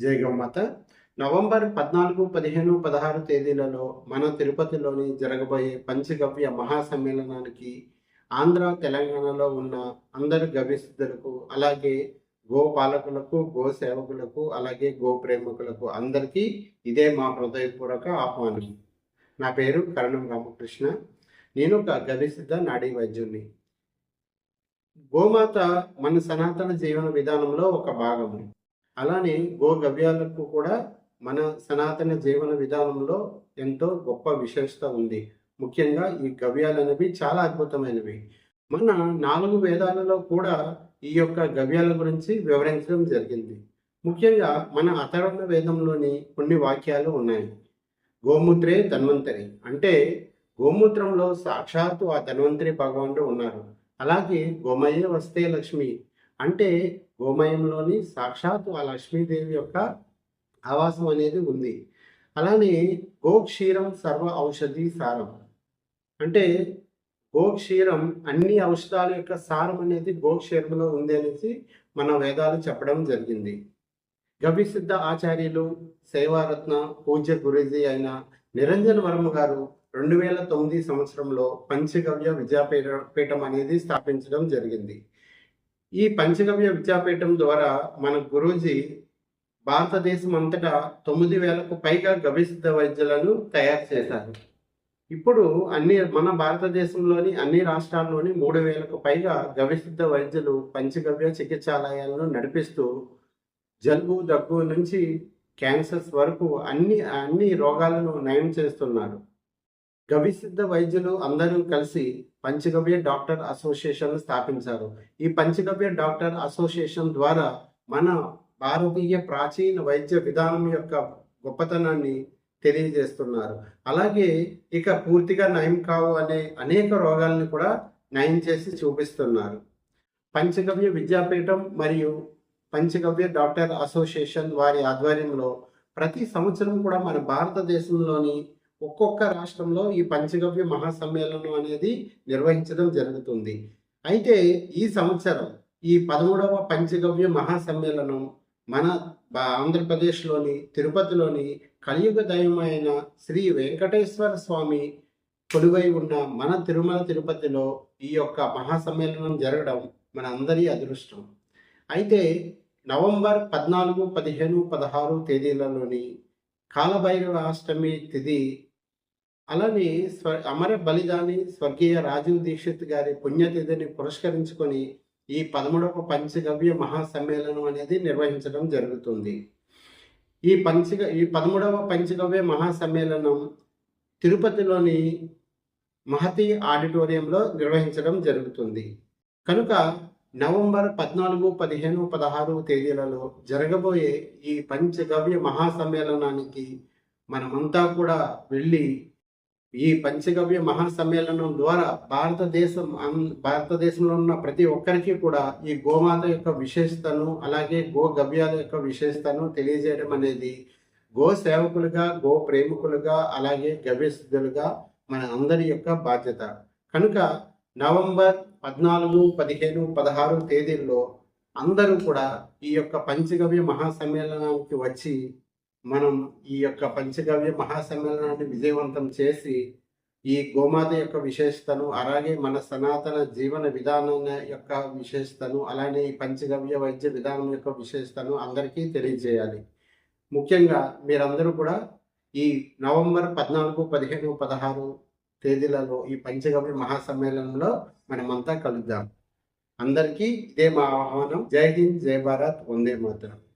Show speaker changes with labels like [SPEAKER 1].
[SPEAKER 1] జై గోమాత నవంబర్ పద్నాలుగు పదిహేను పదహారు తేదీలలో మన తిరుపతిలోని జరగబోయే పంచగవ్య మహాసమ్మేళనానికి ఆంధ్ర తెలంగాణలో ఉన్న అందరు గవిసిద్ధులకు అలాగే గో పాలకులకు గో సేవకులకు అలాగే గో ప్రేమకులకు అందరికీ ఇదే మా హృదయపూర్వక ఆహ్వానం. నా పేరు కరణం రామకృష్ణ. నేను ఒక గవిసిద్ధ నాడీ వైద్యుని గోమాత మన సనాతన జీవన విధానంలో ఒక భాగము అలానే గో గవ్యాలకు కూడా మన సనాతన జీవన విధానంలో ఎంతో గొప్ప విశేషత ఉంది. ముఖ్యంగా ఈ గవ్యాలు అనేవి చాలా అద్భుతమైనవి. మన నాలుగు వేదాలలో కూడా ఈ యొక్క గవ్యాల గురించి వివరించడం జరిగింది. ముఖ్యంగా మన అథర్వణ వేదంలోని కొన్ని వాక్యాలు ఉన్నాయి. గోమూత్రే ధన్వంతరి అంటే గోమూత్రంలో సాక్షాత్తు ఆ ధన్వంతరి భగవానుడు ఉన్నారు. అలాగే గోమయ్య వస్తే లక్ష్మి అంటే గోమయంలోని సాక్షాత్తు ఆ లక్ష్మీదేవి యొక్క ఆవాసం అనేది ఉంది. అలానే గోక్షీరం సర్వ ఔషధి సారం. అంటే గోక్షీరం అన్ని ఔషధాల యొక్క సారం అనేది గోక్షీరంలో ఉంది అనేసి మన వేదాలు చెప్పడం జరిగింది. గవిసిద్ధ ఆచార్యులు సేవారత్న పూజ్య గురుజీ అయిన నిరంజన వర్మ గారు రెండు వేల తొమ్మిది సంవత్సరంలో పంచగవ్య విద్యాపీఠ పీఠం అనేది స్థాపించడం జరిగింది. ఈ పంచగవ్య విద్యాపీఠం ద్వారా మన గురూజీ భారతదేశం అంతటా తొమ్మిది వేలకు పైగా గవిసిద్ధ వైద్యులను తయారు చేశారు. ఇప్పుడు అన్ని మన భారతదేశంలోని అన్ని రాష్ట్రాల్లోని మూడు వేలకు పైగా గవిసిద్ధ వైద్యులు పంచగవ్య చికిత్సాలయాలను నడిపిస్తూ జలుబు దగ్గు నుంచి క్యాన్సర్స్ వరకు అన్ని అన్ని రోగాలను నయం చేస్తున్నారు. గవిసిద్ధ వైద్యులు అందరూ కలిసి పంచగవ్య డాక్టర్ అసోసియేషన్ స్థాపించారు. ఈ పంచగవ్య డాక్టర్ అసోసియేషన్ ద్వారా మన భారతీయ ప్రాచీన వైద్య విధానం యొక్క గొప్పతనాన్ని తెలియజేస్తున్నారు. అలాగే ఇక పూర్తిగా నయం కావు అనే అనేక రోగాలను కూడా నయం చేసి చూపిస్తున్నారు. పంచగవ్య విద్యాపీఠం మరియు పంచగవ్య డాక్టర్ అసోసియేషన్ వారి ఆధ్వర్యంలో ప్రతి సంవత్సరం కూడా మన భారతదేశంలోని ఒక్కొక్క రాష్ట్రంలో ఈ పంచగవ్య మహాసమ్మేళనం అనేది నిర్వహించడం జరుగుతుంది. అయితే ఈ సంవత్సరం ఈ పదమూడవ పంచగవ్య మహాసమ్మేళనం మన ఆంధ్రప్రదేశ్లోని తిరుపతిలోని కలియుగ దైవమైన శ్రీ వెంకటేశ్వర స్వామి కొలువై ఉన్న మన తిరుమల తిరుపతిలో ఈ యొక్క మహాసమ్మేళనం జరగడం మన అందరి అదృష్టం. అయితే నవంబర్ పద్నాలుగు పదిహేను పదహారు తేదీలలోని కాలభైరవ అష్టమి తిథి అలానే స్వ అమర బలిదాని స్వర్గీయ రాజీవ్ దీక్షిత్ గారి పుణ్యతిథిని పురస్కరించుకొని ఈ పదమూడవ పంచగవ్య మహాసమ్మేళనం అనేది నిర్వహించడం జరుగుతుంది. ఈ పంచగ ఈ పదమూడవ పంచగవ్య మహాసమ్మేళనం తిరుపతిలోని మహతి ఆడిటోరియంలో నిర్వహించడం జరుగుతుంది. కనుక నవంబర్ పద్నాలుగు పదిహేను పదహారు తేదీలలో జరగబోయే ఈ పంచగవ్య మహాసమ్మేళనానికి మనమంతా కూడా వెళ్ళి ఈ పంచగవ్య మహాసమ్మేళనం ద్వారా భారతదేశం భారతదేశంలో ఉన్న ప్రతి ఒక్కరికి కూడా ఈ గోమాత యొక్క విశేషతను అలాగే గో గవ్యాల యొక్క విశేషతను తెలియజేయడం అనేది గో సేవకులుగా గో ప్రేమికులుగా అలాగే గవ్యశుద్ధులుగా మన అందరి యొక్క బాధ్యత. కనుక నవంబర్ పద్నాలుగు పదిహేను పదహారు తేదీల్లో అందరూ కూడా ఈ యొక్క పంచగవ్య మహాసమ్మేళనానికి వచ్చి మనం ఈ యొక్క పంచగవ్య మహాసమ్మేళనాన్ని విజయవంతం చేసి ఈ గోమాత యొక్క విశేషతను అలాగే మన సనాతన జీవన విధానం యొక్క విశేషతను అలానే ఈ పంచగవ్య వైద్య విధానం యొక్క విశేషతను అందరికీ తెలియజేయాలి. ముఖ్యంగా మీరందరూ కూడా ఈ నవంబర్ పద్నాలుగు పదిహేను పదహారు తేదీలలో ఈ పంచగవ్య మహాసమ్మేళనంలో మనమంతా కలుద్దాం. అందరికీ ఇదే మా ఆహ్వానం. జై హింద్ జై భారత్ వందే మాత్రం.